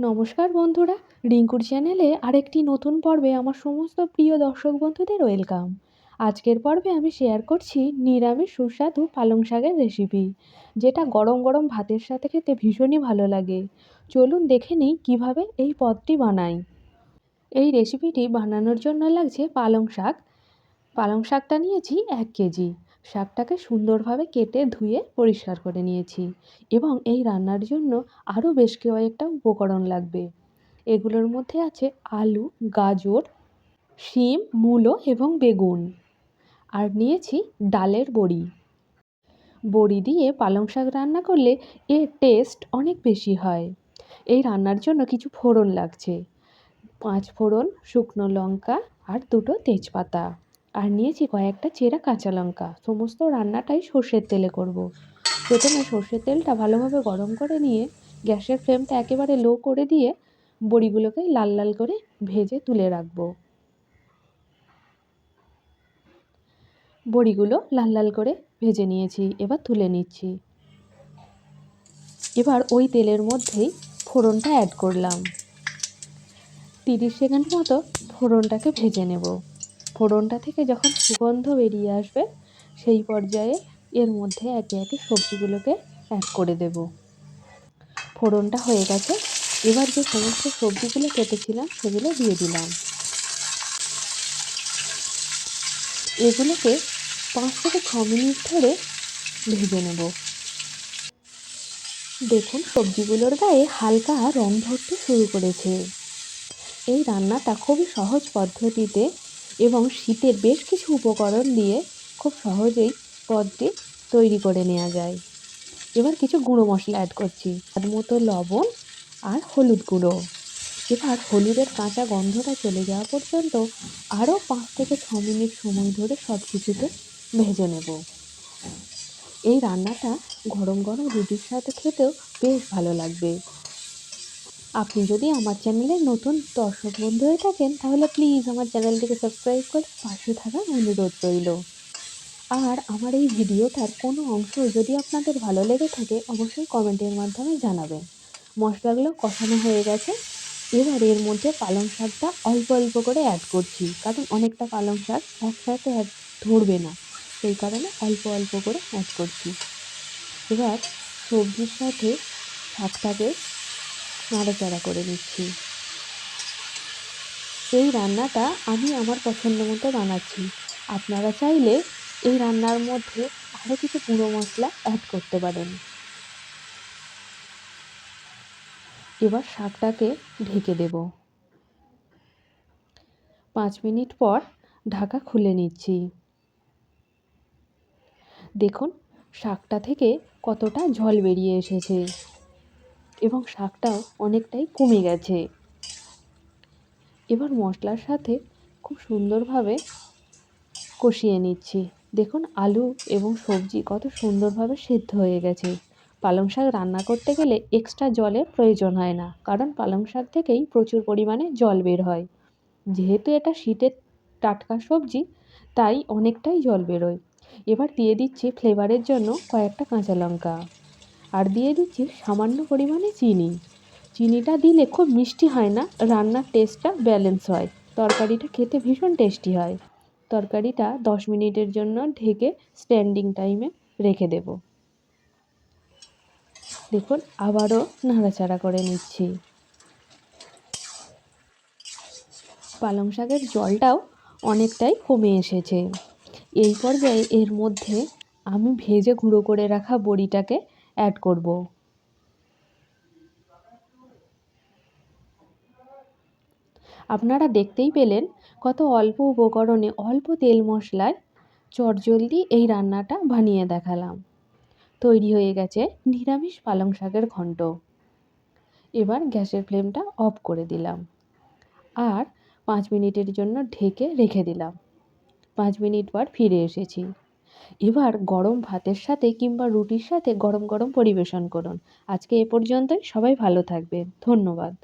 নমস্কার বন্ধুরা, রিঙ্কুর চ্যানেলে আরেকটি নতুন পর্বে আমার সমস্ত প্রিয় দর্শক বন্ধুদের ওয়েলকাম। আজকের পর্বে আমি শেয়ার করছি নিরামিষ সুস্বাদু পালং শাকের রেসিপি যেটা গরম গরম ভাতের সাথে খেতে ভীষণই ভালো লাগে। চলুন দেখে নিই কীভাবে এই পদটি বানাই। এই রেসিপিটি বানানোর জন্য লাগছে পালং শাক। পালং শাকটা নিয়েছি এক কেজি। শাকটাকে সুন্দরভাবে কেটে ধুয়ে পরিষ্কার করে নিয়েছি এবং এই রান্নার জন্য আরও বেশ কয়েকটা উপকরণ লাগবে। এগুলোর মধ্যে আছে আলু, গাজর, শিম, মূলো এবং বেগুন। আর নিয়েছি ডালের বড়ি। বড়ি দিয়ে পালং শাক রান্না করলে এর টেস্ট অনেক বেশি হয়। এই রান্নার জন্য কিছু ফোড়ন লাগছে। পাঁচ ফোড়ন, শুকনো লঙ্কা আর দুটো তেজপাতা। আর নিয়েছি কয়েকটা চেরা কাঁচা লঙ্কা। সমস্ত রান্নাটাই সর্ষের তেলে করব। প্রথমে সর্ষের তেলটা ভালোভাবে গরম করে নিয়ে গ্যাসের ফ্লেমটা একেবারে লো করে দিয়ে বড়িগুলোকে লাল লাল করে ভেজে তুলে রাখব। বড়িগুলো লাল লাল করে ভেজে নিয়েছি, এবার তুলে নিচ্ছি। এবার ওই তেলের মধ্যেই ফোড়নটা অ্যাড করলাম। তিরিশ সেকেন্ড মতো ফোড়নটাকে ভেজে নেব। ফোড়নটা থেকে যখন সুগন্ধ বেরিয়ে আসবে, সেই পর্যায়ে এর মধ্যে একে একে সবজিগুলোকে অ্যাড করে দেব। ফোড়নটা হয়ে গেছে। এবার যে সমস্ত সবজিগুলো কেটেছিলাম, সেগুলো দিয়ে দিলাম। এগুলোকে পাঁচ থেকে ছ মিনিট ধরে ভেজে নেব। দেখুন, সবজিগুলোর গায়ে হালকা রং ধরতে শুরু করেছে। এই রান্নাটা খুবই সহজ পদ্ধতিতে এবং শীতের বেশ কিছু উপকরণ দিয়ে খুব সহজেই পদটি তৈরি করে নেওয়া যায়। এবার কিছু গুঁড়ো মশলা অ্যাড করছি। তার মতো লবণ আর হলুদ গুঁড়ো। এবার হলুদের কাঁচা গন্ধটা চলে যাওয়া পর্যন্ত আরও পাঁচ থেকে ছ মিনিট সময় ধরে সব কিছুতে ভেজে নেব। এই রান্নাটা গরম গরম রুটির সাথে খেতেও বেশ ভালো লাগবে। আপনি যদি আমার চ্যানেলে নতুন দর্শক বন্ধু হয়ে থাকেন, তাহলে প্লিজ আমার চ্যানেলটিকে সাবস্ক্রাইব করে পাশে থাকার অনুরোধ রইল। আর আমার এই ভিডিওটার কোনো অংশ যদি আপনাদের ভালো লেগে থাকে, অবশ্যই কমেন্টের মাধ্যমে জানাবেন। মশলাগুলো কষানো হয়ে গেছে। এবার এর মধ্যে পালং শাকটা অল্প অল্প করে অ্যাড করছি, কারণ অনেকটা পালং শাক একসাথে অ্যাড ধরবে না, সেই কারণে অল্প অল্প করে অ্যাড করছি। এবার সবজির সাথে শাকটাকে নাড়াচাড়া করে নিচ্ছি। এই রান্নাটা আমি আমার পছন্দ মতো বানাচ্ছি। আপনারা চাইলে এই রান্নার মধ্যে আরও কিছু গুঁড়ো মশলা অ্যাড করতে পারেন। এবার শাকটাকে ঢেকে দেব। পাঁচ মিনিট পর ঢাকা খুলে নিচ্ছি। দেখুন, শাকটা থেকে কতটা জল বেরিয়ে এসেছে। এবং শাকটাও অনেকটাই কমে গেছে। এবার মশলার সাথে খুব সুন্দরভাবে কষিয়ে নিচ্ছি। দেখুন, আলু এবং সবজি কত সুন্দরভাবে সেদ্ধ হয়ে গেছে। পালং শাক রান্না করতে গেলে এক্সট্রা জলের প্রয়োজন হয় না, কারণ পালং শাক থেকেই প্রচুর পরিমাণে জল বের হয়। যেহেতু এটা শীতের টাটকা সবজি, তাই অনেকটাই জল বেরোয়। এবার দিয়ে দিচ্ছি ফ্লেভারের জন্য কয়েকটা কাঁচা লঙ্কা। আর দিয়ে দিচ্ছি সামান্য পরিমাণে চিনি। চিনিটা দিলে খুব মিষ্টি হয় না, রান্নার টেস্টটা ব্যালেন্স হয়। তরকারিটা খেতে ভীষণ টেস্টি হয়। তরকারিটা দশ মিনিটের জন্য ঢেকে স্ট্যান্ডিং টাইমে রেখে দেব। দেখুন, আবারও নাড়াচাড়া করে নিচ্ছি। পালং শাকের জলটাও অনেকটাই কমে এসেছে। এই পর্যায়ে এর মধ্যে আমি ভেজে গুঁড়ো করে রাখা বড়িটাকে অ্যাড করব। আপনারা দেখতেই পেলেন কত অল্প উপকরণে অল্প তেল মশলায় চটজলদি এই রান্নাটা বানিয়ে দেখালাম। তৈরি হয়ে গেছে নিরামিষ পালং শাকের ঘন্ট। এবার গ্যাসের ফ্লেমটা অফ করে দিলাম। আর পাঁচ মিনিটের জন্য ঢেকে রেখে দিলাম। পাঁচ মিনিট পর ফিরে এসেছি। এবার গরম ভাতের সাথে কিংবা রুটির সাথে গরম গরম পরিবেশন করুন। আজকে এ পর্যন্তই, সবাই ভালো থাকবে ধন্যবাদ।